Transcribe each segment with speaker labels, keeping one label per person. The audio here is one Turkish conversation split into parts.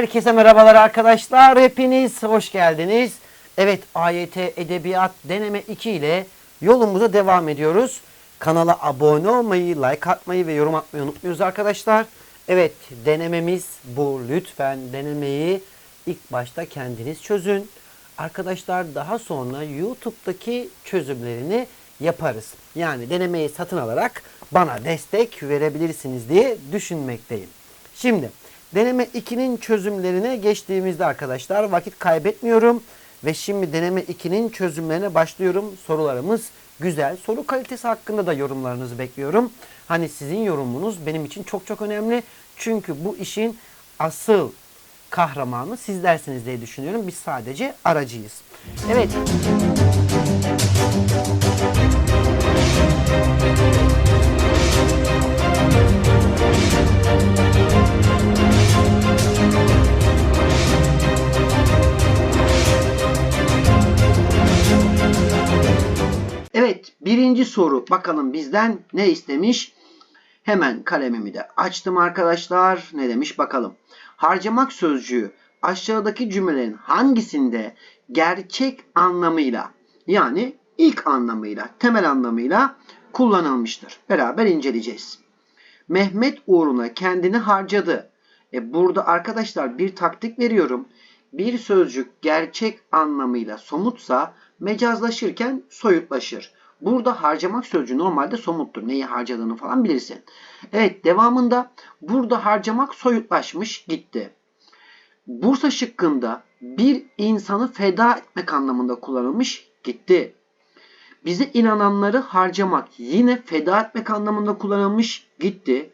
Speaker 1: Herkese merhabalar arkadaşlar. Hepiniz hoş geldiniz. Evet AYT Edebiyat Deneme 2 ile yolumuza devam ediyoruz. Kanala abone olmayı, like atmayı ve yorum atmayı unutmuyoruz arkadaşlar. Evet denememiz bu. Lütfen denemeyi ilk başta kendiniz çözün. Arkadaşlar daha sonra YouTube'daki çözümlerini yaparız. Yani denemeyi satın alarak bana destek verebilirsiniz diye düşünmekteyim. Şimdi deneme 2'nin çözümlerine geçtiğimizde arkadaşlar vakit kaybetmiyorum. Ve şimdi deneme 2'nin çözümlerine başlıyorum. Sorularımız güzel. Soru kalitesi hakkında da yorumlarınızı bekliyorum. Hani sizin yorumunuz benim için çok çok önemli. Çünkü bu işin asıl kahramanı sizlersiniz diye düşünüyorum. Biz sadece aracıyız. Evet. Evet, birinci soru. Bakalım bizden ne istemiş? Hemen kalemimi de açtım arkadaşlar. Ne demiş bakalım. Harcamak sözcüğü aşağıdaki cümlelerin hangisinde gerçek anlamıyla yani ilk anlamıyla, temel anlamıyla kullanılmıştır? Beraber inceleyeceğiz. Mehmet uğruna kendini harcadı. E burada arkadaşlar bir taktik veriyorum. Bir sözcük gerçek anlamıyla somutsa mecazlaşırken soyutlaşır. Burada harcamak sözcüğü normalde somuttur. Neyi harcadığını falan bilirsin. Evet devamında burada harcamak soyutlaşmış gitti. Bursa şıkkında bir insanı feda etmek anlamında kullanılmış gitti. Bize inananları harcamak yine feda etmek anlamında kullanılmış gitti.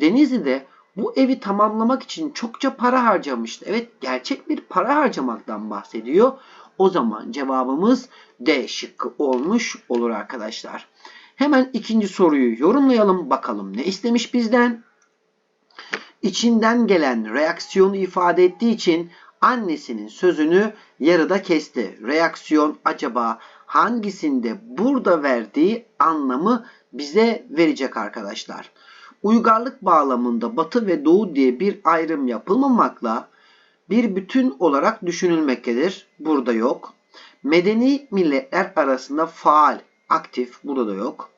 Speaker 1: Denizli'de bu evi tamamlamak için çokça para harcamıştı. Evet gerçek bir para harcamaktan bahsediyor. O zaman cevabımız D şıkkı olmuş olur arkadaşlar. Hemen ikinci soruyu yorumlayalım bakalım ne istemiş bizden? İçinden gelen reaksiyonu ifade ettiği için annesinin sözünü yarıda kesti. Reaksiyon acaba hangisinde burada verdiği anlamı bize verecek arkadaşlar. Uygarlık bağlamında batı ve doğu diye bir ayrım yapılmamakla bir bütün olarak düşünülmektedir. Burada yok. Medeni milletler arasında faal, aktif burada da yok.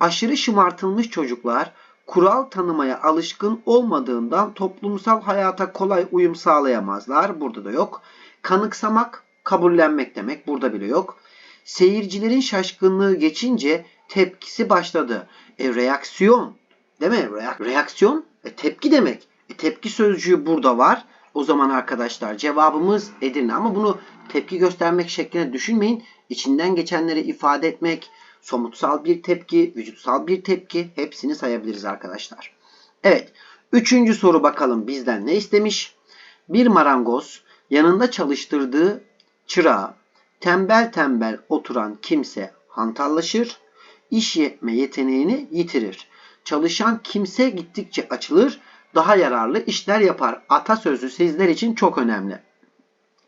Speaker 1: Aşırı şımartılmış çocuklar kural tanımaya alışkın olmadığından toplumsal hayata kolay uyum sağlayamazlar. Burada da yok. Kanıksamak, kabullenmek demek. Burada bile yok. Seyircilerin şaşkınlığı geçince tepkisi başladı. E reaksiyon değil mi? Reak- reaksiyon e, tepki demek. E, tepki sözcüğü burada var. O zaman arkadaşlar cevabımız Edirne. Ama bunu tepki göstermek şeklinde düşünmeyin. İçinden geçenleri ifade etmek, somutsal bir tepki, vücutsal bir tepki hepsini sayabiliriz arkadaşlar. Evet. Üçüncü soru bakalım bizden ne istemiş? Bir marangoz yanında çalıştırdığı çırağı tembel tembel oturan kimse hantallaşır, iş yetme yeteneğini yitirir. Çalışan kimse gittikçe açılır, daha yararlı işler yapar. Atasözü sizler için çok önemli.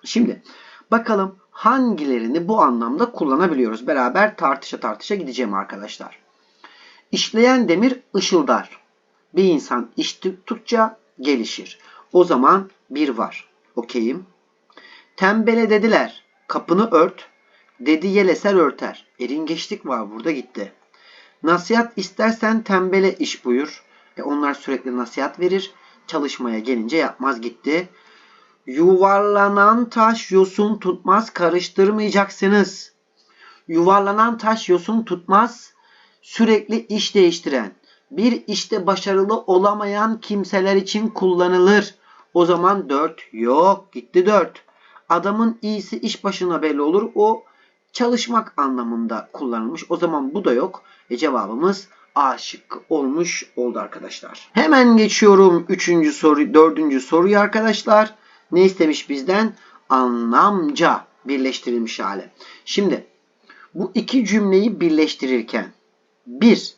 Speaker 1: Şimdi bakalım hangilerini bu anlamda kullanabiliyoruz. Beraber tartışa tartışa gideceğim arkadaşlar. İşleyen demir ışıldar. Bir insan iş tuttukça gelişir. O zaman bir var. Okeyim. Tembele dediler. Kapını ört. Dedi yeleser örter. Eringeçlik var burada gitti. Nasihat istersen tembele iş buyur. E onlar sürekli nasihat verir. Çalışmaya gelince yapmaz gitti. Yuvarlanan taş yosun tutmaz karıştırmayacaksınız. Yuvarlanan taş yosun tutmaz sürekli iş değiştiren. Bir işte başarılı olamayan kimseler için kullanılır. O zaman 4 yok gitti 4. Adamın iyisi iş başına belli olur. O çalışmak anlamında kullanılmış. O zaman bu da yok. E cevabımız A şıkkı olmuş oldu arkadaşlar. Hemen geçiyorum 3. soru, 4. soruyu arkadaşlar. Ne istemiş bizden? Anlamca birleştirilmiş hali. Şimdi bu iki cümleyi birleştirirken bir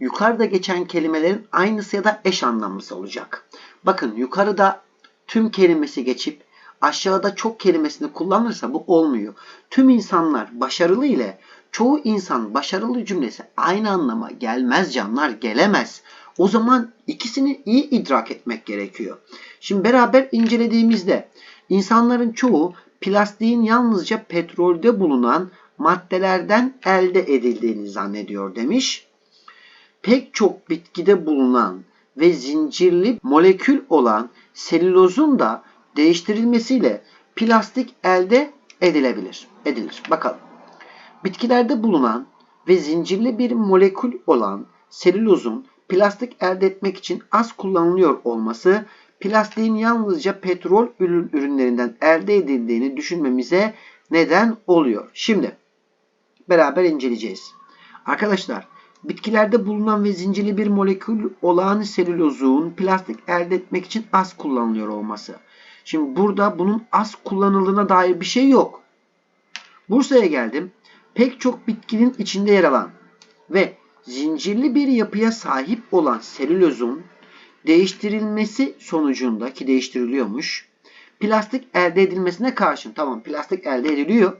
Speaker 1: yukarıda geçen kelimelerin aynısı ya da eş anlamlısı olacak. Bakın yukarıda tüm kelimesi geçip aşağıda çok kelimesini kullanırsa bu olmuyor. Tüm insanlar başarılı ile çoğu insan başarılı cümlesi aynı anlama gelmez canlar gelemez. O zaman ikisini iyi idrak etmek gerekiyor. Şimdi beraber incelediğimizde insanların çoğu plastiğin yalnızca petrolde bulunan maddelerden elde edildiğini zannediyor demiş. Pek çok bitkide bulunan ve zincirli molekül olan selülozun da değiştirilmesiyle plastik elde edilebilir. Edilir. Bakalım. Bitkilerde bulunan ve zincirli bir molekül olan selülozun plastik elde etmek için az kullanılıyor olması plastiğin yalnızca petrol ürünlerinden elde edildiğini düşünmemize neden oluyor. Şimdi beraber inceleyeceğiz. Arkadaşlar bitkilerde bulunan ve zincirli bir molekül olan selülozun plastik elde etmek için az kullanılıyor olması. Şimdi burada bunun az kullanıldığına dair bir şey yok. Bursa'ya geldim. Pek çok bitkinin içinde yer alan ve zincirli bir yapıya sahip olan selülozun değiştirilmesi sonucunda ki değiştiriliyormuş. Plastik elde edilmesine karşın tamam plastik elde ediliyor.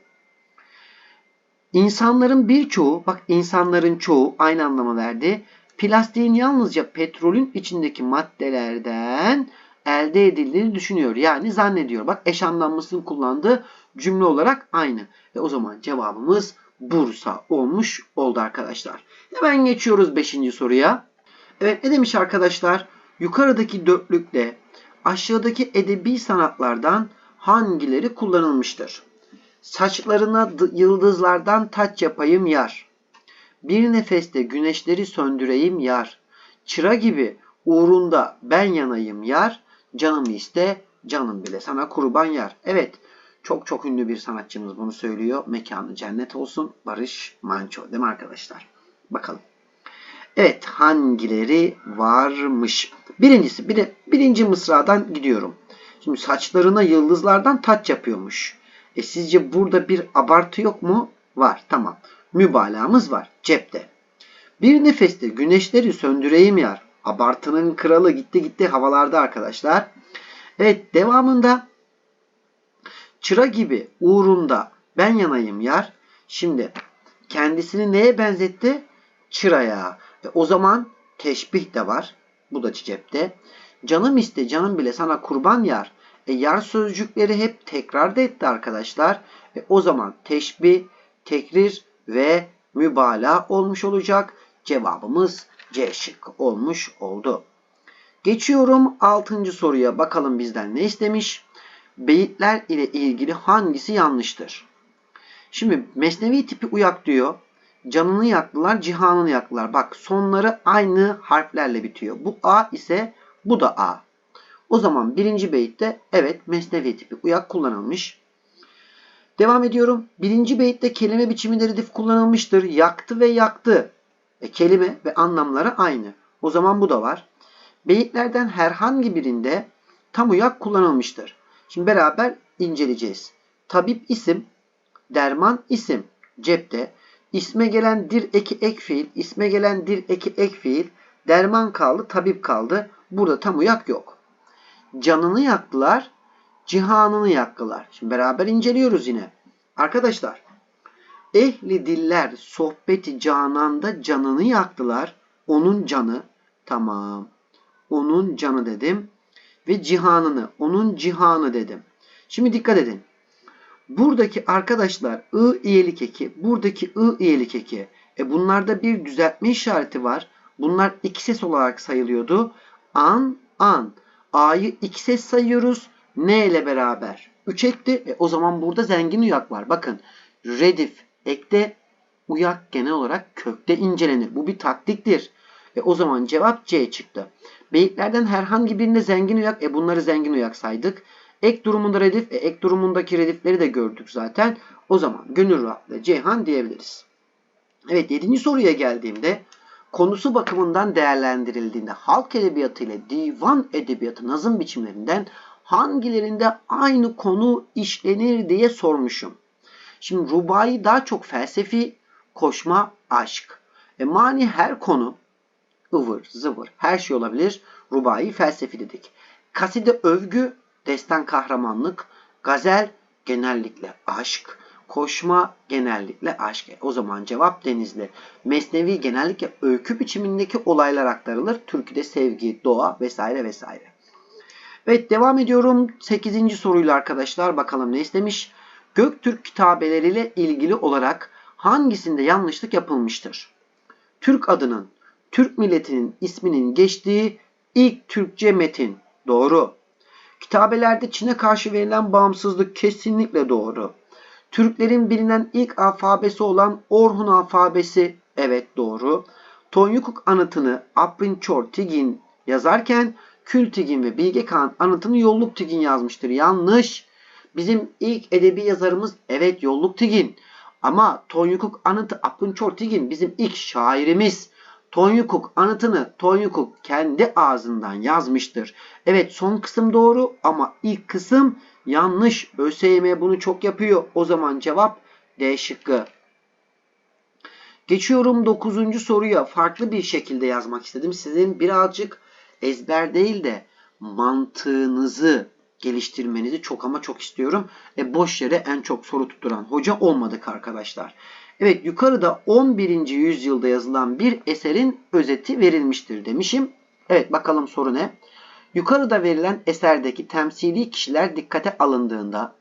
Speaker 1: İnsanların birçoğu bak insanların çoğu aynı anlama verdi. Plastiğin yalnızca petrolün içindeki maddelerden elde edildiğini düşünüyor. Yani zannediyor. Bak eş anlamlısını kullandığı cümle olarak aynı. Ve o zaman cevabımız Bursa olmuş oldu arkadaşlar. Hemen geçiyoruz 5. soruya. Evet ne demiş arkadaşlar? Yukarıdaki dörtlükte aşağıdaki edebi sanatlardan hangileri kullanılmıştır? Saçlarına yıldızlardan taç yapayım yar. Bir nefeste güneşleri söndüreyim yar. Çıra gibi uğrunda ben yanayım yar. Canımı iste canım bile sana kurban yar. Evet çok çok ünlü bir sanatçımız bunu söylüyor. Mekanı cennet olsun. Barış Manço değil mi arkadaşlar? Bakalım. Evet hangileri varmış? Birincisi bir, birinci mısradan gidiyorum. Şimdi saçlarına yıldızlardan taç yapıyormuş. E sizce burada bir abartı yok mu? Var tamam. Mübalağamız var cepte. Bir nefeste güneşleri söndüreyim yar. Abartının kralı gitti gitti havalarda arkadaşlar. Evet devamında çıra gibi uğrunda ben yanayım yar. Şimdi kendisini neye benzetti? Çıraya. E, o zaman teşbih de var. Bu da cepte. Canım iste canım bile sana kurban yar. E, yar sözcükleri hep tekrar da etti arkadaşlar. E, o zaman teşbih, tekrir ve mübalağa olmuş olacak. Cevabımız C şık olmuş oldu. Geçiyorum 6. soruya. Bakalım bizden ne istemiş? Beyitler ile ilgili hangisi yanlıştır? Şimdi mesnevi tipi uyak diyor. Canını yaktılar, cihanını yaktılar. Bak sonları aynı harflerle bitiyor. Bu A ise bu da A. O zaman birinci beyitte evet mesnevi tipi uyak kullanılmış. Devam ediyorum. Birinci beyitte kelime biçiminde redif kullanılmıştır. Yaktı ve yaktı. E, kelime ve anlamları aynı. O zaman bu da var. Beyitlerden herhangi birinde tam uyak kullanılmıştır. Şimdi beraber inceleyeceğiz. Tabip isim, derman isim cepte. İsme gelen dir eki ek fiil, isme gelen dir eki ek fiil, derman kaldı, tabip kaldı. Burada tam uyak yok. Canını yaktılar, cihanını yaktılar. Şimdi beraber inceliyoruz yine. Arkadaşlar, ehli diller sohbeti cananda canını yaktılar. Onun canı, tamam. Onun canı dedim. Ve cihanını, onun cihanı dedim. Şimdi dikkat edin. Buradaki arkadaşlar ı iyelik eki, buradaki ı iyelik eki. E bunlarda bir düzeltme işareti var. Bunlar iki ses olarak sayılıyordu. An, an. A'yı iki ses sayıyoruz. N ile beraber. 3 ekti. E o zaman burada zengin uyak var. Bakın redif ekte uyak genel olarak kökte incelenir. Bu bir taktiktir. E o zaman cevap C çıktı. Beyitlerden herhangi birine zengin uyak. E bunları zengin uyak saydık. Ek durumunda redif, e, ek durumundaki redifleri de gördük zaten. O zaman gönül rahatlığı Ceyhan diyebiliriz. Evet 7. soruya geldiğimde konusu bakımından değerlendirildiğinde halk edebiyatı ile divan edebiyatı nazım biçimlerinden hangilerinde aynı konu işlenir diye sormuşum. Şimdi rubai daha çok felsefi, koşma, aşk. E mani her konu, ıvır, zıvır, her şey olabilir. Rubai felsefi dedik. Kaside övgü, destan kahramanlık, gazel genellikle aşk, Koşma genellikle aşk. O zaman cevap Denizli. Mesnevi genellikle öykü biçimindeki olaylar aktarılır. Türküde sevgi, doğa vesaire vesaire. Evet devam ediyorum. 8. soruyla arkadaşlar bakalım ne istemiş. Göktürk kitabeleriyle ilgili olarak hangisinde yanlışlık yapılmıştır? Türk adının Türk milletinin isminin geçtiği ilk Türkçe metin. Doğru. Kitabelerde Çin'e karşı verilen bağımsızlık kesinlikle doğru. Türklerin bilinen ilk alfabesi olan Orhun alfabesi evet doğru. Tonyukuk anıtını Aprinçor Tigin yazarken Kültigin ve Bilge Kağan anıtını Yolluk Tigin yazmıştır. Yanlış. Bizim ilk edebi yazarımız evet Yolluk Tigin. Ama Tonyukuk anıtı Aprinçor Tigin bizim ilk şairimiz. Tonyukuk anıtını Tonyukuk kendi ağzından yazmıştır. Evet son kısım doğru ama ilk kısım yanlış. ÖSYM bunu çok yapıyor. O zaman cevap D şıkkı. Geçiyorum 9. soruya. Farklı bir şekilde yazmak istedim. Sizin birazcık ezber değil de mantığınızı geliştirmenizi çok ama çok istiyorum. E boş yere en çok soru tutturan hoca olmadık arkadaşlar. Evet yukarıda 11. yüzyılda yazılan bir eserin özeti verilmiştir demişim. Evet bakalım soru ne? Yukarıda verilen eserdeki temsili kişiler dikkate alındığında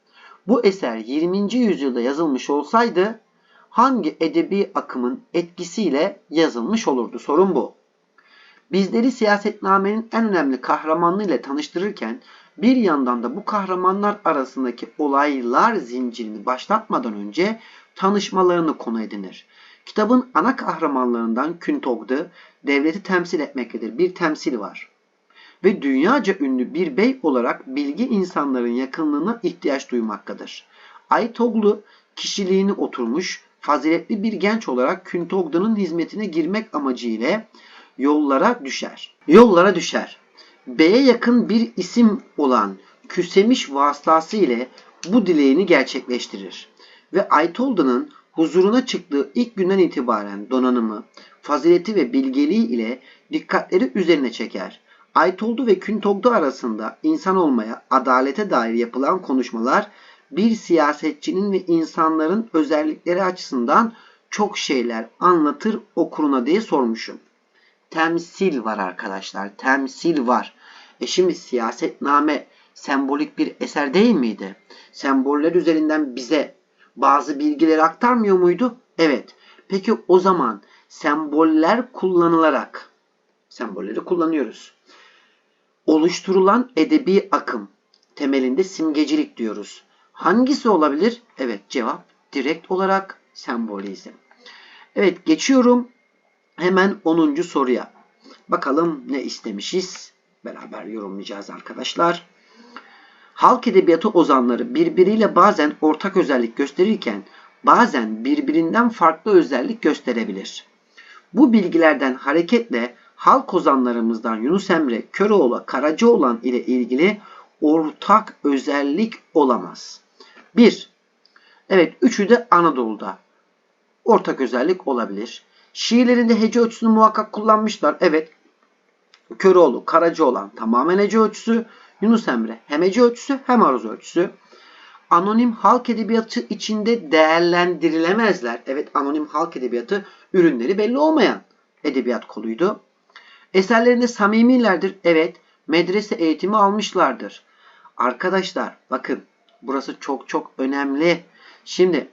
Speaker 1: bu eser 20. yüzyılda yazılmış olsaydı hangi edebi akımın etkisiyle yazılmış olurdu? Sorun bu. Bizleri siyasetnamenin en önemli kahramanlığıyla tanıştırırken bir yandan da bu kahramanlar arasındaki olaylar zincirini başlatmadan önce tanışmalarını konu edinir. Kitabın ana kahramanlarından Küntog'da devleti temsil etmektedir. Bir temsil var. Ve dünyaca ünlü bir bey olarak bilgi insanların yakınlığına ihtiyaç duymaktadır. Aytoglu kişiliğini oturmuş, faziletli bir genç olarak Küntogda'nın hizmetine girmek amacıyla yollara düşer. Yollara düşer. B'ye yakın bir isim olan Küsemiş vasıtası ile bu dileğini gerçekleştirir. Ve Aytolda'nın huzuruna çıktığı ilk günden itibaren donanımı, fazileti ve bilgeliği ile dikkatleri üzerine çeker. Aytoldu ve Küntogdu arasında insan olmaya, adalete dair yapılan konuşmalar bir siyasetçinin ve insanların özellikleri açısından çok şeyler anlatır okuruna diye sormuşum. Temsil var arkadaşlar. Temsil var. E şimdi siyasetname sembolik bir eser değil miydi? Semboller üzerinden bize bazı bilgileri aktarmıyor muydu? Evet. Peki o zaman semboller kullanılarak sembolleri kullanıyoruz. Oluşturulan edebi akım temelinde simgecilik diyoruz. Hangisi olabilir? Evet cevap direkt olarak sembolizm. Evet geçiyorum hemen 10. soruya. Bakalım ne istemişiz? Beraber yorumlayacağız arkadaşlar. Halk edebiyatı ozanları birbiriyle bazen ortak özellik gösterirken bazen birbirinden farklı özellik gösterebilir. Bu bilgilerden hareketle halk ozanlarımızdan Yunus Emre, Köroğlu, Karacaoğlan ile ilgili ortak özellik olamaz. 1. Evet üçü de Anadolu'da. Ortak özellik olabilir. Şiirlerinde hece ölçüsünü muhakkak kullanmışlar. Evet. Köroğlu, Karacaoğlan tamamen hece ölçüsü. Yunus Emre hem hece ölçüsü hem aruz ölçüsü. Anonim halk edebiyatı içinde değerlendirilemezler. Evet anonim halk edebiyatı ürünleri belli olmayan edebiyat koluydu. Eserlerinde samimilerdir. Evet medrese eğitimi almışlardır. Arkadaşlar bakın burası çok çok önemli. Şimdi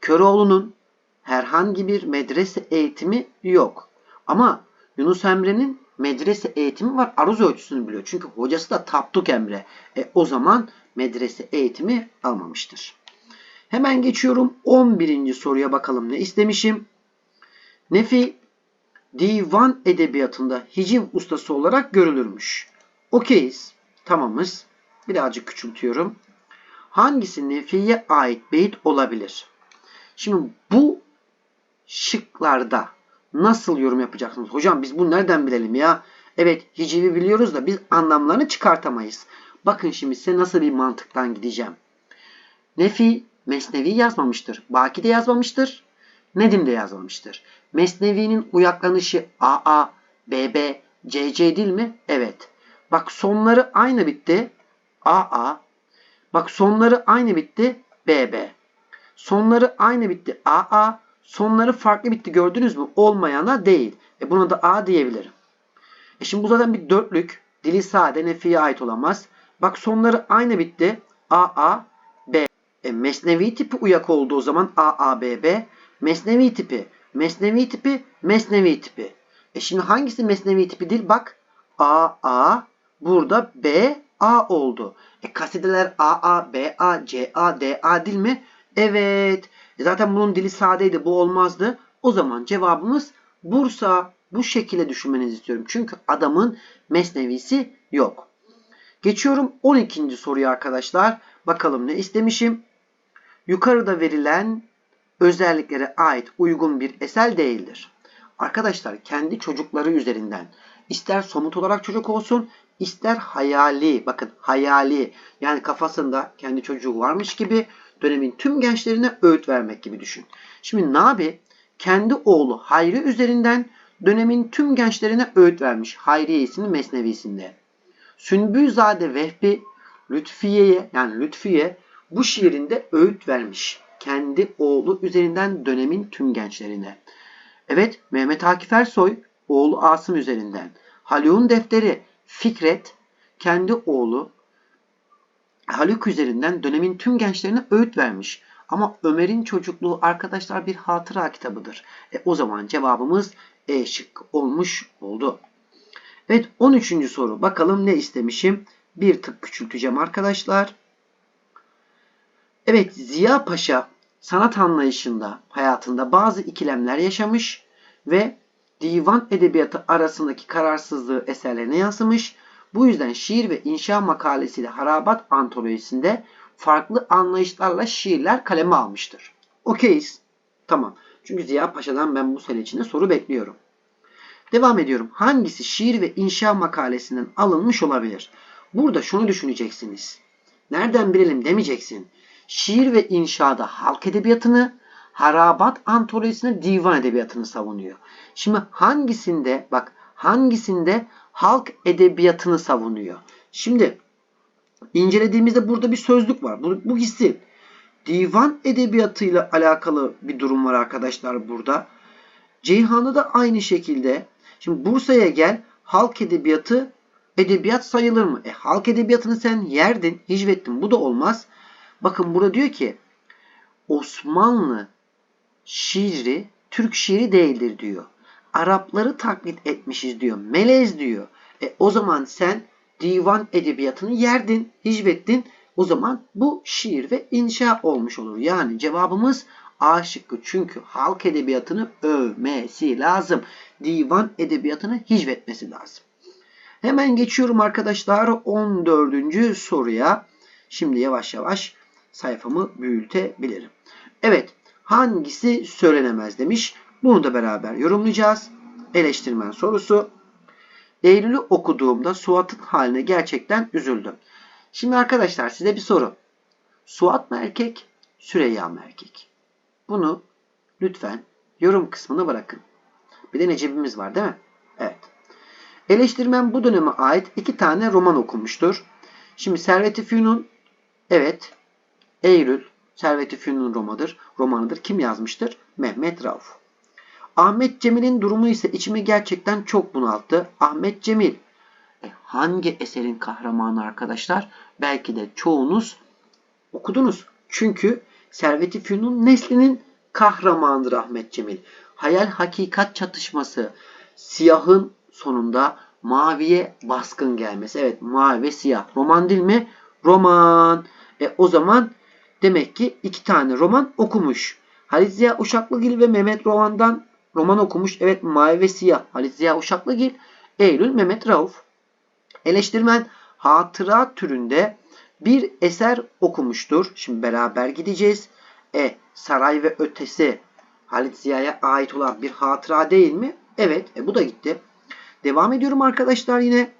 Speaker 1: Köroğlu'nun herhangi bir medrese eğitimi yok. Ama Yunus Emre'nin medrese eğitimi var. Aruz ölçüsünü biliyor. Çünkü hocası da Tapduk Emre. E, o zaman medrese eğitimi almamıştır. Hemen geçiyorum 11. soruya bakalım ne istemişim. Nefi divan edebiyatında hiciv ustası olarak görülürmüş. Okeyiz. Tamamız. Birazcık küçültüyorum. Hangisi Nefi'ye ait beyit olabilir? Şimdi bu şıklarda nasıl yorum yapacaksınız? Hocam biz bunu nereden bilelim ya? Evet hicivi biliyoruz da biz anlamlarını çıkartamayız. Bakın şimdi size nasıl bir mantıktan gideceğim. Nefi Mesnevi yazmamıştır. Baki de yazmamıştır. Nedim de yazmamıştır. Mesnevi'nin uyaklanışı AA, BB, CC değil mi? Evet. Bak sonları aynı bitti. AA. Bak sonları aynı bitti. BB. Sonları aynı bitti. AA. Sonları farklı bitti. Gördünüz mü? Olmayana değil. E buna da A diyebilirim. E şimdi bu zaten bir dörtlük. Dili sade, nefiye ait olamaz. Bak sonları aynı bitti. AA, B. E mesnevi tipi uyak oldu o zaman AA, B, B. Mesnevi tipi, mesnevi tipi, mesnevi tipi. E şimdi hangisi mesnevi tipi değil? Bak AA, burada B, A oldu. E kasideler AA, BA, CA, DA değil mi? Evet. E zaten bunun dili sadeydi. Bu olmazdı. O zaman cevabımız Bursa. Bu şekilde düşünmenizi istiyorum. Çünkü adamın mesnevisi yok. Geçiyorum 12. soruya arkadaşlar. Bakalım ne istemişim. Yukarıda verilen özelliklere ait uygun bir eser değildir. Arkadaşlar kendi çocukları üzerinden ister somut olarak çocuk olsun ister hayali bakın hayali yani kafasında kendi çocuğu varmış gibi dönemin tüm gençlerine öğüt vermek gibi düşün. Şimdi Nabi kendi oğlu Hayri üzerinden dönemin tüm gençlerine öğüt vermiş. Hayriye isimli mesnevisinde. Sünbüzade Vehbi Lütfiye'ye yani Lütfiye bu şiirinde öğüt vermiş. Kendi oğlu üzerinden dönemin tüm gençlerine. Evet Mehmet Akif Ersoy oğlu Asım üzerinden. Haluk'un defteri Fikret kendi oğlu Haluk üzerinden dönemin tüm gençlerine öğüt vermiş. Ama Ömer'in çocukluğu arkadaşlar bir hatıra kitabıdır. E, o zaman cevabımız E şık olmuş oldu. Evet 13. soru. Bakalım ne istemişim? Bir tık küçülteceğim arkadaşlar. Evet Ziya Paşa sanat anlayışında, hayatında bazı ikilemler yaşamış ve divan edebiyatı arasındaki kararsızlığı eserlerine yansımış. Bu yüzden şiir ve inşa makalesiyle Harabat antolojisinde farklı anlayışlarla şiirler kaleme almıştır. Okeyiz. Tamam. Çünkü Ziya Paşa'dan ben bu sene içinde soru bekliyorum. Devam ediyorum. Hangisi şiir ve inşa makalesinden alınmış olabilir? Burada şunu düşüneceksiniz. Nereden bilelim demeyeceksin. Şiir ve inşada halk edebiyatını, harabat antolojisine divan edebiyatını savunuyor. Şimdi hangisinde bak hangisinde halk edebiyatını savunuyor? Şimdi incelediğimizde burada bir sözlük var. Bu, bu gitsin. Divan edebiyatıyla alakalı bir durum var arkadaşlar burada. Ceyhan'da da aynı şekilde. Şimdi Bursa'ya gel. Halk edebiyatı edebiyat sayılır mı? E, halk edebiyatını sen yerdin, hicvettin. Bu da olmaz. Bakın burada diyor ki Osmanlı şiiri Türk şiiri değildir diyor. Arapları taklit etmişiz diyor. Melez diyor. E, o zaman sen divan edebiyatını yerdin, hicvettin. O zaman bu şiir ve inşa olmuş olur. Yani cevabımız A şıkkı. Çünkü halk edebiyatını övmesi lazım. Divan edebiyatını hicvetmesi lazım. Hemen geçiyorum arkadaşlar 14. soruya. Şimdi yavaş yavaş sayfamı büyütebilirim. Evet hangisi söylenemez demiş. Bunu da beraber yorumlayacağız. Eleştirmen sorusu. Eylül'ü okuduğumda Suat'ın haline gerçekten üzüldüm. Şimdi arkadaşlar size bir soru. Suat mı erkek, Süreyya mı erkek? Bunu lütfen yorum kısmına bırakın. Bir de Necip'imiz var değil mi? Evet. Eleştirmen bu döneme ait iki tane roman okumuştur. Şimdi Servet-i Fünun, evet, Eylül, Servet-i Fünun romadır, romanıdır. Kim yazmıştır? Mehmet Rauf. Ahmet Cemil'in durumu ise içimi gerçekten çok bunalttı. Ahmet Cemil e, hangi eserin kahramanı arkadaşlar? Belki de çoğunuz okudunuz. Çünkü Servet-i Fünun neslinin kahramanıdır Ahmet Cemil. Hayal hakikat çatışması, siyahın sonunda maviye baskın gelmesi. Evet mavi ve siyah. Roman değil mi? Roman. E, o zaman demek ki iki tane roman okumuş. Halit Ziya Uşaklıgil ve Mehmet Roman'dan roman okumuş. Evet mavi ve siyah. Halit Ziya Uşaklıgil. Eylül Mehmet Rauf. Eleştirmen hatıra türünde bir eser okumuştur. Şimdi beraber gideceğiz. E Saray ve Ötesi Halit Ziya'ya ait olan bir hatıra değil mi? Evet. E, bu da gitti. Devam ediyorum arkadaşlar yine.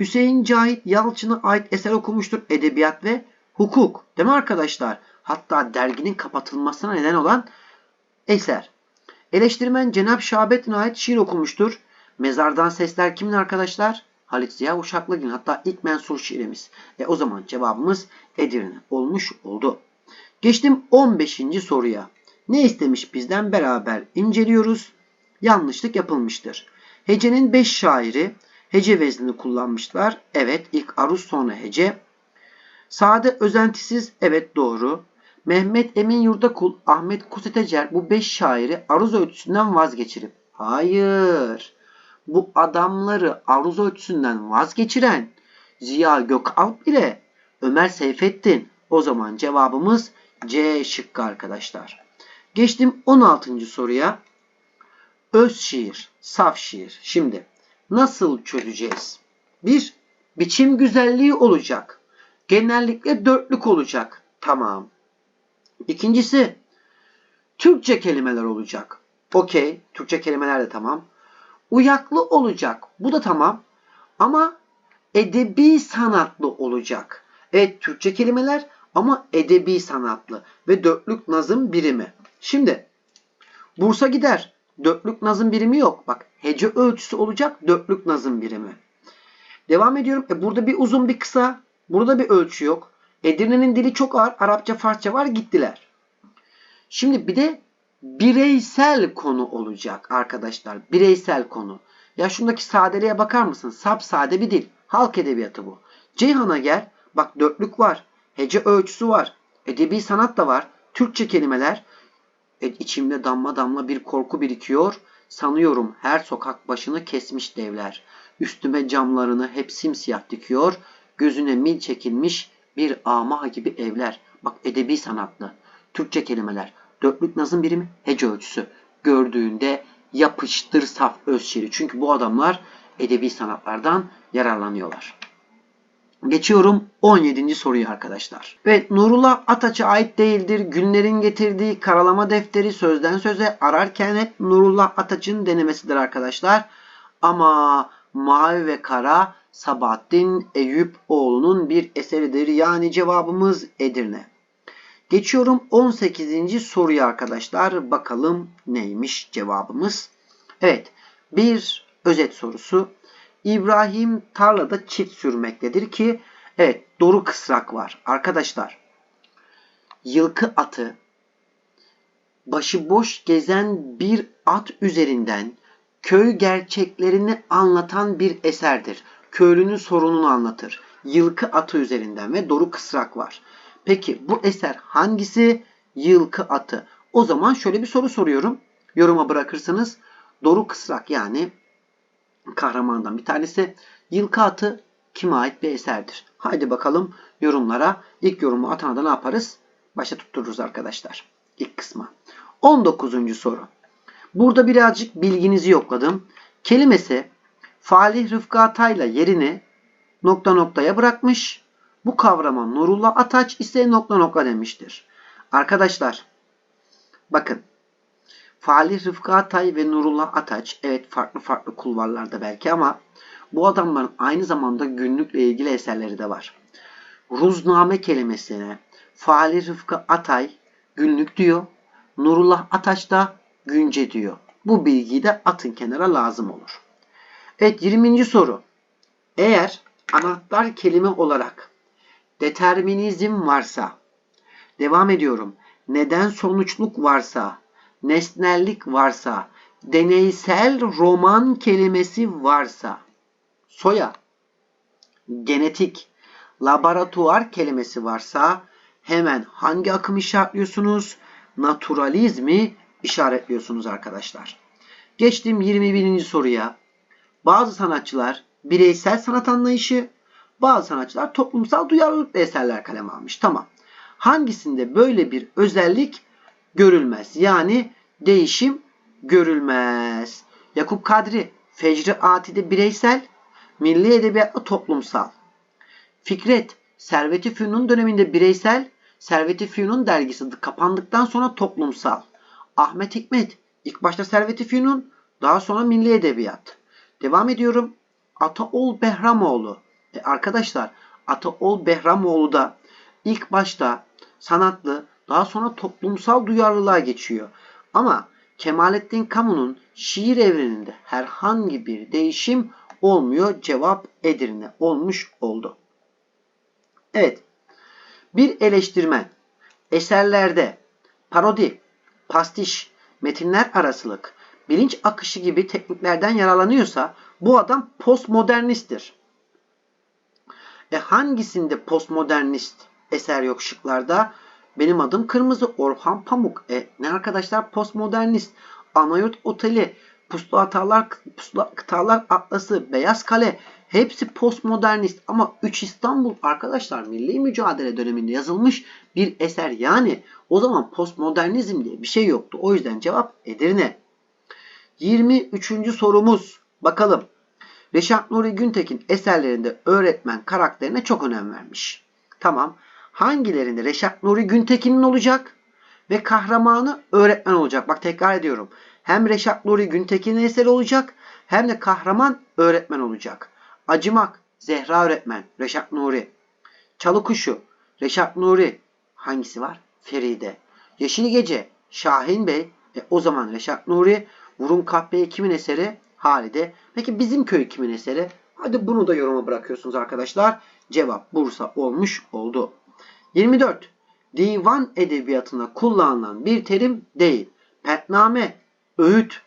Speaker 1: Hüseyin Cahit Yalçın'a ait eser okumuştur. Edebiyat ve hukuk. Değil mi arkadaşlar? Hatta derginin kapatılmasına neden olan eser. Eleştirmen Cenab Şahabettin'e ait şiir okumuştur. Mezardan Sesler kimin arkadaşlar? Halit Ziya Uşaklıgil. Hatta ilk mensur şiirimiz. E o zaman cevabımız Edirne olmuş oldu. Geçtim 15. soruya. Ne istemiş bizden beraber inceliyoruz. Yanlışlık yapılmıştır. Hecenin 5 şairi hece veznini kullanmışlar. Evet ilk aruz sonra hece. Sade özentisiz evet doğru. Mehmet Emin Yurdakul, Ahmet Kusetecer bu 5 şairi aruz ölçüsünden vazgeçirip hayır bu adamları aruz ölçüsünden vazgeçiren Ziya Gökalp ile Ömer Seyfettin. O zaman cevabımız C şıkkı arkadaşlar. Geçtim 16. soruya. Öz şiir, saf şiir. Şimdi nasıl çözeceğiz? Bir, biçim güzelliği olacak. Genellikle dörtlük olacak. Tamam. İkincisi, Türkçe kelimeler olacak. Okey, Türkçe kelimeler de tamam. Uyaklı olacak. Bu da tamam. Ama edebi sanatlı olacak. Evet, Türkçe kelimeler ama edebi sanatlı ve dörtlük nazım birimi. Şimdi Bursa gider. Dörtlük nazım birimi yok. Bak hece ölçüsü olacak dörtlük nazım birimi. Devam ediyorum. E, burada bir uzun bir kısa. Burada bir ölçü yok. Edirne'nin dili çok ağır. Arapça, Farsça var gittiler. Şimdi bir de bireysel konu olacak arkadaşlar. Bireysel konu. Ya şundaki sadeliğe bakar mısın? Sap sade bir dil. Halk edebiyatı bu. Ceyhan'a gel. Bak dörtlük var. Hece ölçüsü var. Edebi sanat da var. Türkçe kelimeler. E, içimde damla damla bir korku birikiyor. Sanıyorum her sokak başını kesmiş devler. Üstüme camlarını hep simsiyah dikiyor. Gözüne mil çekilmiş bir ama gibi evler. Bak edebi sanatlı. Türkçe kelimeler. Dörtlük nazım birimi hece ölçüsü. Gördüğünde yapıştır saf öz şiiri. Çünkü bu adamlar edebi sanatlardan yararlanıyorlar. Geçiyorum 17. soruyu arkadaşlar. Ve Nurullah Ataç'a ait değildir. Günlerin getirdiği karalama defteri sözden söze ararken hep Nurullah Ataç'ın denemesidir arkadaşlar. Ama Mavi ve Kara Sabahattin Eyüp oğlunun bir eseridir. Yani cevabımız Edirne. Geçiyorum 18. soruya arkadaşlar. Bakalım neymiş cevabımız. Evet bir özet sorusu. İbrahim tarlada çift sürmektedir ki evet doğru kısrak var. Arkadaşlar yılkı atı başıboş gezen bir at üzerinden köy gerçeklerini anlatan bir eserdir. Köylünün sorununu anlatır. Yılkı atı üzerinden ve doğru kısrak var. Peki bu eser hangisi? Yılkı atı. O zaman şöyle bir soru soruyorum. Yoruma bırakırsanız doğru kısrak yani kahramandan bir tanesi. Yılkı atı kime ait bir eserdir? Haydi bakalım yorumlara. İlk yorumu atana da ne yaparız? Başa tuttururuz arkadaşlar. İlk kısma. 19. soru. Burada birazcık bilginizi yokladım. Kelimesi Falih Rıfkı Atay'la yerini nokta noktaya bırakmış. Bu kavrama Nurullah Ataç ise nokta nokta demiştir. Arkadaşlar bakın Falih Rıfkı Atay ve Nurullah Ataç evet farklı farklı kulvarlarda belki ama bu adamların aynı zamanda günlükle ilgili eserleri de var. Ruzname kelimesine Falih Rıfkı Atay günlük diyor. Nurullah Ataç da günce diyor. Bu bilgiyi de atın kenara lazım olur. Evet 20. soru. Eğer anahtar kelime olarak determinizm varsa, devam ediyorum. Neden sonuçluk varsa, nesnellik varsa, deneysel roman kelimesi varsa, soya, genetik, laboratuvar kelimesi varsa hemen hangi akım işaretliyorsunuz? Naturalizmi işaretliyorsunuz arkadaşlar. Geçtim 21. soruya. Bazı sanatçılar bireysel sanat anlayışı, bazı sanatçılar toplumsal duyarlılıkla eserler kaleme almış. Tamam. Hangisinde böyle bir özellik görülmez? Yani değişim görülmez. Yakup Kadri, Fecri Ati'de bireysel, milli edebiyatla toplumsal. Fikret, Servet-i Fünun döneminde bireysel, Servet-i Fünun dergisi kapandıktan sonra toplumsal. Ahmet Hikmet, ilk başta Servet-i Fünun, daha sonra milli edebiyat. Devam ediyorum. Ataol Behramoğlu. E arkadaşlar Ataol Behramoğlu da ilk başta sanatlı daha sonra toplumsal duyarlılığa geçiyor. Ama Kemalettin Kamu'nun şiir evreninde herhangi bir değişim olmuyor. Cevap Edirne olmuş oldu. Evet. Bir eleştirmen eserlerde parodi, pastiş, metinler arasılık, bilinç akışı gibi tekniklerden yararlanıyorsa bu adam postmodernisttir. E hangisinde postmodernist eser yok şıklarda? Benim adım Kırmızı Orhan Pamuk. E ne arkadaşlar postmodernist? Anayurt Oteli, Puslu Hatalar, Puslu Kıtalar Atlası, Beyaz Kale hepsi postmodernist ama 3 İstanbul arkadaşlar milli mücadele döneminde yazılmış bir eser. Yani o zaman postmodernizm diye bir şey yoktu. O yüzden cevap Edirne. 23. sorumuz. Bakalım. Reşat Nuri Güntekin eserlerinde öğretmen karakterine çok önem vermiş. Tamam. Hangilerinde Reşat Nuri Güntekin'in olacak ve kahramanı öğretmen olacak? Bak tekrar ediyorum. Hem Reşat Nuri Güntekin'in eseri olacak hem de kahraman öğretmen olacak. Acımak Zehra öğretmen Reşat Nuri. Çalı Kuşu Reşat Nuri. Hangisi var? Feride. Yeşil Gece Şahin Bey. E, o zaman Reşat Nuri. Vurun Kahpe'yi kimin eseri? Halide. Peki bizim köy kimin eseri? Hadi bunu da yoruma bırakıyorsunuz arkadaşlar. Cevap Bursa olmuş oldu. 24. Divan edebiyatında kullanılan bir terim değil. Petname, öğüt,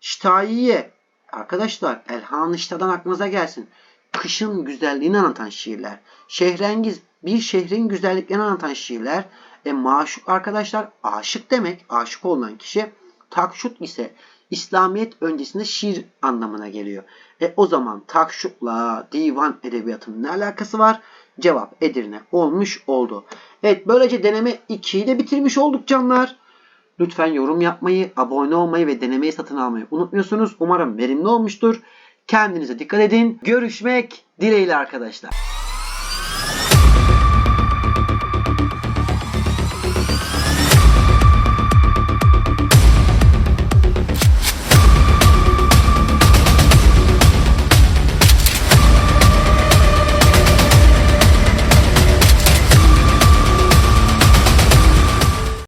Speaker 1: şitaiye. Arkadaşlar Elhan İşta'dan aklınıza gelsin. Kışın güzelliğini anlatan şiirler. Şehrengiz bir şehrin güzelliklerini anlatan şiirler. E maşuk arkadaşlar aşık demek. Aşık olunan kişi. Takşut ise İslamiyet öncesinde şiir anlamına geliyor. E o zaman takşutla divan edebiyatının ne alakası var? Cevap Edirne olmuş oldu. Evet böylece deneme 2'yi de bitirmiş olduk canlar. Lütfen yorum yapmayı, abone olmayı ve denemeyi satın almayı unutmuyorsunuz. Umarım verimli olmuştur. Kendinize dikkat edin. Görüşmek dileğiyle arkadaşlar.